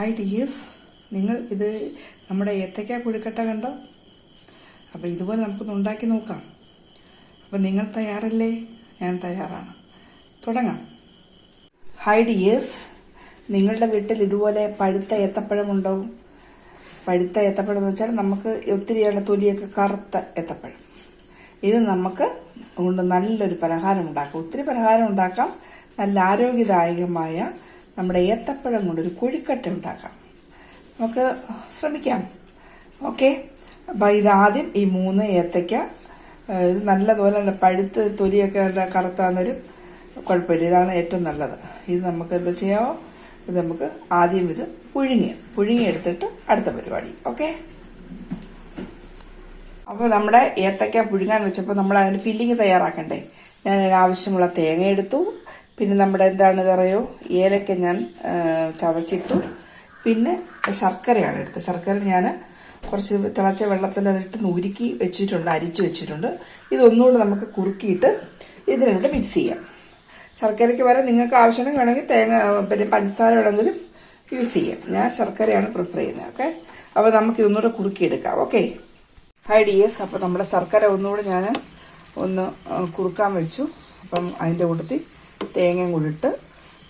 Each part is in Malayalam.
ഹായ് ഡിയേഴ്സ് നിങ്ങൾ ഇത് നമ്മുടെ ഏത്തക്ക കുഴിക്കട്ട കണ്ടോ? അപ്പോൾ ഇതുപോലെ നമുക്കൊന്ന് ഉണ്ടാക്കി നോക്കാം. അപ്പോൾ നിങ്ങൾ തയ്യാറല്ലേ? ഞാൻ തയ്യാറാണ്. തുടങ്ങാം. ഹായ് ഡിയേഴ്സ് നിങ്ങളുടെ വീട്ടിൽ ഇതുപോലെ പഴുത്ത ഏത്തപ്പഴമുണ്ടാവും പഴുത്ത ഏത്തപ്പഴം എന്ന് വെച്ചാൽ നമുക്ക് ഒത്തിരിയാണ് തൊലിയൊക്കെ കറുത്ത ഏത്തപ്പഴം. ഇത് നമുക്ക് കൊണ്ട് നല്ലൊരു പലഹാരം ഉണ്ടാക്കാം. ഒത്തിരി പലഹാരം ഉണ്ടാക്കാം. നല്ല ആരോഗ്യദായകമായ നമ്മുടെ ഏത്തപ്പഴം കൊണ്ടൊരു കുഴിക്കട്ട ഉണ്ടാക്കാം. നമുക്ക് ശ്രമിക്കാം. ഓക്കെ? അപ്പോൾ ഇതാദ്യം ഈ മൂന്ന് ഏത്തയ്ക്ക ഇത് നല്ലതുപോലെ പഴുത്ത് തൊലിയൊക്കെ കറുത്താന്നേരം കുഴപ്പമില്ല. ഇതാണ് ഏറ്റവും നല്ലത്. ഇത് നമുക്ക് എന്താ ചെയ്യാമോ ഇത് നമുക്ക് ആദ്യം ഇത് പുഴുങ്ങി പുഴുങ്ങി എടുത്തിട്ട് അടുത്ത പരിപാടി. ഓക്കെ? അപ്പോൾ നമ്മുടെ ഏത്തക്ക പുഴുങ്ങാൻ വെച്ചപ്പോൾ നമ്മൾ അതിന് ഫില്ലിങ് തയ്യാറാക്കണ്ടേ? ഞാൻ ആവശ്യമുള്ള തേങ്ങ എടുത്തു. പിന്നെ നമ്മുടെ എന്താണ് ഇതറിയോ ഏലക്ക ഞാൻ ചതച്ചിട്ടു. പിന്നെ ശർക്കരയാണ് എടുത്തത്. ശർക്കര ഞാൻ കുറച്ച് തിളച്ച വെള്ളത്തിൽ അതിട്ട് നുരുക്കി വെച്ചിട്ടുണ്ട് അരിച്ചു വെച്ചിട്ടുണ്ട്. ഇതൊന്നുകൂടെ നമുക്ക് കുറുക്കിയിട്ട് ഇതിനോട് മിക്സ് ചെയ്യാം. ശർക്കരയ്ക്ക് വരെ നിങ്ങൾക്ക് ആവശ്യമുണ്ടെങ്കിൽ വേണമെങ്കിൽ തേങ്ങ പിന്നെ പഞ്ചസാര വേണമെങ്കിലും യൂസ് ചെയ്യാം. ഞാൻ ശർക്കരയാണ് പ്രിഫർ ചെയ്യുന്നത് ഓക്കെ അപ്പോൾ നമുക്ക് ഇതൊന്നുകൂടെ കുറുക്കിയെടുക്കാം ഓക്കെ ഹൈ ഡിയേഴ്സ് അപ്പോൾ നമ്മുടെ ശർക്കര ഒന്നുകൂടെ ഞാൻ ഒന്ന് കുറുക്കാൻ വെച്ചു. അപ്പം അതിന്റെ കൂട്ടത്തിൽ തേങ്ങയും കൂടിയിട്ട്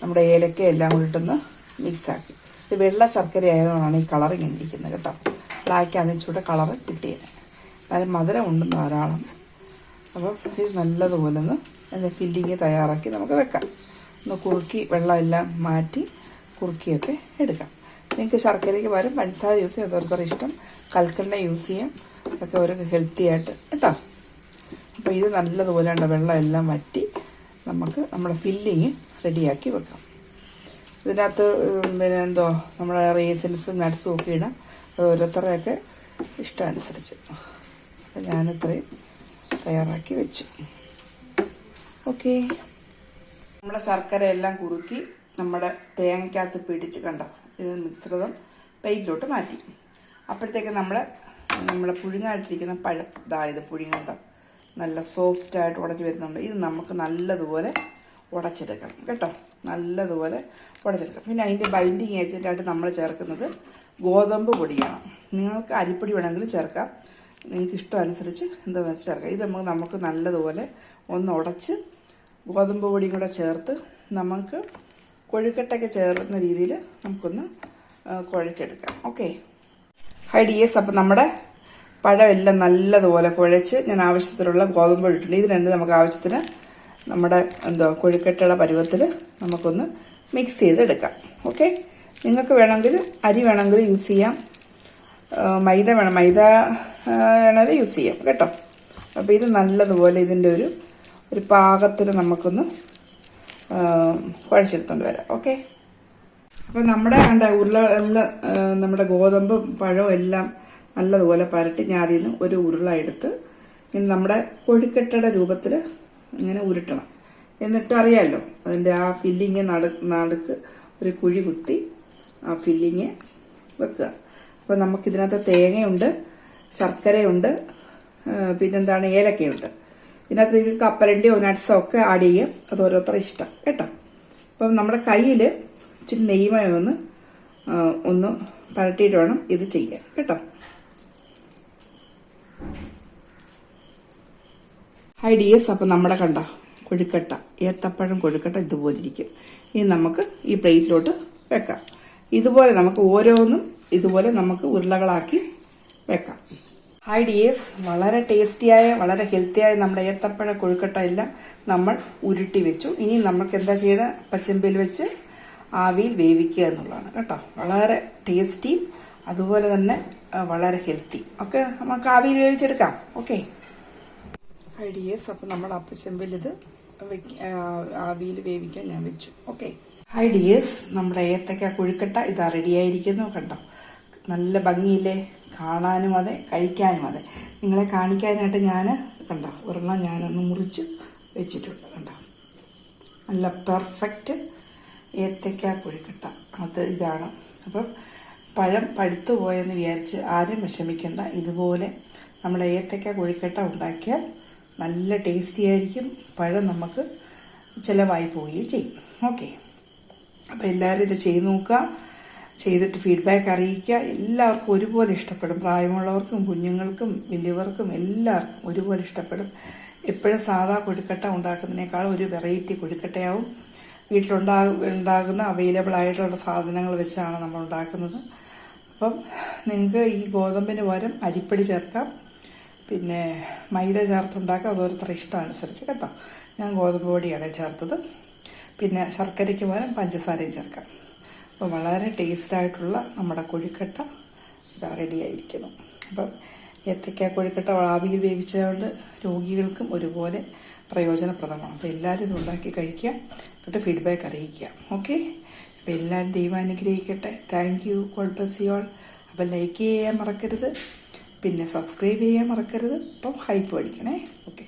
നമ്മുടെ ഏലക്ക എല്ലാം കൂടി ഇട്ടൊന്ന് മിക്സാക്കി. ഇത് വെള്ള ശർക്കര ആയതുകൊണ്ടാണ് ഈ കളർ ഇങ്ങനെ ഇരിക്കുന്നത് കേട്ടോ. ബ്ലാക്ക് ആണ് ഇച്ചിരി കളറ് കിട്ടിയത്. എന്നാലും മധുരം ഉണ്ട് ധാരാളം. അപ്പം ഇത് നല്ലതുപോലെ ഒന്ന് അതിന്റെ ഫില്ലിങ് തയ്യാറാക്കി നമുക്ക് വെക്കാം. ഒന്ന് കുറുക്കി വെള്ളമെല്ലാം മാറ്റി കുറുക്കിയൊക്കെ എടുക്കാം. നിങ്ങൾക്ക് ശർക്കരയ്ക്ക് പകരം പഞ്ചസാര യൂസ് ചെയ്യാം ഓരോരുത്തർ ഇഷ്ടം. കൽക്കണ്ട യൂസ് ചെയ്യാം. അതൊക്കെ ഓരോ ഹെൽത്തി ആയിട്ട്. കേട്ടോ. അപ്പോൾ ഇത് നല്ലതുപോലെ ഉണ്ട് വെള്ളമെല്ലാം വറ്റി നമുക്ക് നമ്മുടെ ഫില്ലിങ് റെഡിയാക്കി വെക്കാം. ഇതിനകത്ത് പിന്നെ എന്തോ നമ്മുടെ റേസിൻസും നട്ട്സും ഒക്കെ ഇടാം അത് ഓരോരുത്തരുടെയൊക്കെ ഇഷ്ടമനുസരിച്ച് അപ്പം ഞാനിത്രയും തയ്യാറാക്കി വെച്ചു. ഓക്കെ. നമ്മുടെ ശർക്കര എല്ലാം കുറുക്കി നമ്മുടെ തേങ്ങയ്ക്കകത്ത് പിടിച്ച് കണ്ടോ? ഇത് മിശ്രിതം പ്ലേറ്റിലോട്ട് മാറ്റി. അപ്പോഴത്തേക്ക് നമ്മൾ നമ്മുടെ പുഴുങ്ങായിട്ടിരിക്കുന്ന പഴം ഇതാ ഇത് പുഴുങ്ങണ്ട നല്ല സോഫ്റ്റ് ആയിട്ട് ഉടഞ്ഞു വരുന്നുണ്ട്. ഇത് നമുക്ക് നല്ലതുപോലെ ഉടച്ചെടുക്കണം. കേട്ടോ? നല്ലതുപോലെ ഉടച്ചെടുക്കണം. പിന്നെ അതിന്റെ ബൈൻഡിങ് ഏജന്റായിട്ട് നമ്മൾ ചേർക്കുന്നത് ഗോതമ്പ് പൊടിയാണ്. നിങ്ങൾക്ക് അരിപ്പൊടി വേണമെങ്കിൽ ചേർക്കാം. നിങ്ങൾക്ക് ഇഷ്ടമനുസരിച്ച് എന്താണെന്ന് വെച്ചാൽ ചേർക്കാം. ഇത് നമുക്ക് നമുക്ക് നല്ലതുപോലെ ഒന്ന് ഉടച്ച് ഗോതമ്പ് പൊടിയും കൂടെ ചേർത്ത് നമുക്ക് കൊഴുക്കട്ടയ്ക്ക് ചേർന്ന രീതിയിൽ നമുക്കൊന്ന് കുഴച്ചെടുക്കാം. ഓക്കെ ഹൈ ഡിയേഴ്സ് അപ്പം നമ്മുടെ പഴമെല്ലാം നല്ലതുപോലെ കുഴച്ച് ഞാൻ ആവശ്യത്തിനുള്ള ഗോതമ്പ് ഇട്ടിട്ടുണ്ട്. ഇത് രണ്ട് നമുക്ക് ആവശ്യത്തിന് നമ്മുടെ എന്തോ കൊഴുക്കട്ടയുടെ പരുവത്തിൽ നമുക്കൊന്ന് മിക്സ് ചെയ്തെടുക്കാം. ഓക്കെ നിങ്ങൾക്ക് വേണമെങ്കിൽ അരി വേണമെങ്കിൽ യൂസ് ചെയ്യാം. മൈദ വേണം. മൈദ വേണമെങ്കിൽ യൂസ് ചെയ്യാം. കേട്ടോ? അപ്പോൾ ഇത് നല്ലതുപോലെ ഇതിന്റെ ഒരു ഒരു പാകത്തിന് നമുക്കൊന്ന് കുഴച്ചെടുത്തോണ്ട് വരാം. ഓക്കെ അപ്പോൾ നമ്മുടെ കണ്ട ഉരുള എല്ലാം നമ്മുടെ ഗോതമ്പും പഴവും എല്ലാം നല്ലതുപോലെ പരട്ടി ഞാൻ അതിൽ നിന്ന് ഒരു ഉരുള എടുത്ത് ഇനി നമ്മുടെ കൊഴുക്കെട്ടയുടെ രൂപത്തിൽ ഇങ്ങനെ ഉരുട്ടണം. എന്നിട്ട് അറിയാമല്ലോ അതിന്റെ ആ ഫില്ലിങ് നടു നടുക്ക് ഒരു കുഴി കുത്തി ആ ഫില്ലിങ് വെക്കുക. അപ്പോൾ നമുക്കിതിനകത്ത് തേങ്ങയുണ്ട് ശർക്കരയുണ്ട് പിന്നെന്താണ് ഏലക്കയുണ്ട്. ഇതിനകത്ത് നിങ്ങൾക്ക് കപ്പലണ്ടിയോ നട്ട്സോ ഒക്കെ ആഡ് ചെയ്യാം. അത് ഓരോരുത്തരുടെ ഇഷ്ടം കേട്ടോ? അപ്പം നമ്മുടെ കയ്യിൽ ഇച്ചിരി നെയ്മയം ഒന്ന് ഒന്ന് പരട്ടിയിട്ട് വേണം ഇത് ചെയ്യാൻ കേട്ടോ? ഹൈ ഡിയേഴ്സ് അപ്പം നമ്മുടെ കണ്ട കൊഴുക്കട്ട ഏത്തപ്പഴം കൊഴുക്കട്ട ഇതുപോലെ ഇരിക്കും. ഇനി നമുക്ക് ഈ പ്ലേറ്റിലോട്ട് വെക്കാം. ഇതുപോലെ നമുക്ക് ഓരോന്നും ഇതുപോലെ നമുക്ക് ഉരുളകളാക്കി വെക്കാം. ഹൈ ഡിയേഴ്സ് വളരെ ടേസ്റ്റിയായ വളരെ ഹെൽത്തിയായ നമ്മുടെ ഏത്തപ്പഴ കൊഴുക്കട്ട എല്ലാം നമ്മൾ ഉരുട്ടി വെച്ചു. ഇനി നമുക്ക് എന്താ ചെയ്യണം? പച്ചമ്പിൽ വെച്ച് ആവിയിൽ വേവിക്കുക എന്നുള്ളതാണ് കേട്ടോ. വളരെ ടേസ്റ്റിയും അതുപോലെ തന്നെ വളരെ ഹെൽത്തി ഒക്കെ നമുക്ക് ആവിയിൽ വേവിച്ചെടുക്കാം. ഓക്കെ ഐഡിയസ് അപ്പം നമ്മൾ അപ്പച്ചെമ്പിൽ ഇത് ആവിയിൽ വേവിക്കാൻ ഞാൻ വെച്ചു. ഓക്കെ. ഹൈ ഡിയേഴ്സ് നമ്മുടെ ഏത്തക്ക കുഴിക്കട്ട ഇതാ റെഡിയായിരിക്കുന്നു കണ്ടോ? നല്ല ഭംഗിയില്ലേ? കാണാനും അതെ കഴിക്കാനും അതെ. നിങ്ങളെ കാണിക്കാനായിട്ട് ഞാൻ കണ്ടോ ഒരെണ്ണം ഞാനൊന്ന് മുറിച്ച് വെച്ചിട്ടുണ്ട് കണ്ടോ? നല്ല പെർഫെക്റ്റ് ഏത്തക്ക കുഴിക്കട്ട അത് ഇതാണ്. അപ്പം പഴം പഴുത്തു പോയെന്ന് വിചാരിച്ച് ആരും വിഷമിക്കേണ്ട. ഇതുപോലെ നമ്മുടെ ഏത്തക്ക കുഴിക്കട്ട ഉണ്ടാക്കിയാൽ നല്ല ടേസ്റ്റി ആയിരിക്കും. പഴം നമുക്ക് ചിലവായി പോവുകയും ചെയ്യും. ഓക്കെ അപ്പോൾ എല്ലാവരും ഇത് ചെയ്ത് നോക്കുക. ചെയ്തിട്ട് ഫീഡ്ബാക്ക് അറിയിക്കുക. എല്ലാവർക്കും ഒരുപോലെ ഇഷ്ടപ്പെടും. പ്രായമുള്ളവർക്കും കുഞ്ഞുങ്ങൾക്കും വലിയവർക്കും എല്ലാവർക്കും ഒരുപോലെ ഇഷ്ടപ്പെടും. എപ്പോഴും സാധാ കൊഴുക്കട്ട ഉണ്ടാക്കുന്നതിനേക്കാൾ ഒരു വെറൈറ്റി കൊഴുക്കട്ടയാവും. വീട്ടിലുണ്ടാ ഉണ്ടാകുന്ന അവൈലബിൾ ആയിട്ടുള്ള സാധനങ്ങൾ വെച്ചാണ് നമ്മൾ ഉണ്ടാക്കുന്നത്. അപ്പം നിങ്ങൾക്ക് ഈ ഗോതമ്പിന് പകരം അരിപ്പൊടി ചേർക്കാം. പിന്നെ മൈദ ചേർത്തുണ്ടാക്കാം അതോരോരുത്തർ ഇഷ്ടമനുസരിച്ച് കേട്ടോ. ഞാൻ ഗോതമ്പ് പൊടിയാണ് ചേർത്തത്. പിന്നെ ശർക്കരയ്ക്ക് പകരം പഞ്ചസാരയും ചേർക്കാം. അപ്പോൾ വളരെ ടേസ്റ്റായിട്ടുള്ള നമ്മുടെ കൊഴുക്കട്ട ഇതാ റെഡിയായിരിക്കുന്നു അപ്പം ഏത്തക്ക കൊഴുക്കട്ട ആവിയിൽ വേവിച്ചതുകൊണ്ട് രോഗികൾക്കും ഒരുപോലെ പ്രയോജനപ്രദമാണ്. അപ്പോൾ എല്ലാവരും ഇത് ഉണ്ടാക്കി കഴിക്കുക. എന്നിട്ട് ഫീഡ്ബാക്ക് അറിയിക്കുക. ഓക്കെ അപ്പോൾ എല്ലാവരും ദൈവം അനുഗ്രഹിക്കട്ടെ. Thank you God bless you all അപ്പോൾ ലൈക്ക് ചെയ്യാൻ മറക്കരുത്. പിന്നെ സബ്സ്ക്രൈബ് ചെയ്യാൻ മറക്കരുത്. അപ്പം ഹൈപ്പ് അടിക്കണേ. ഓക്കെ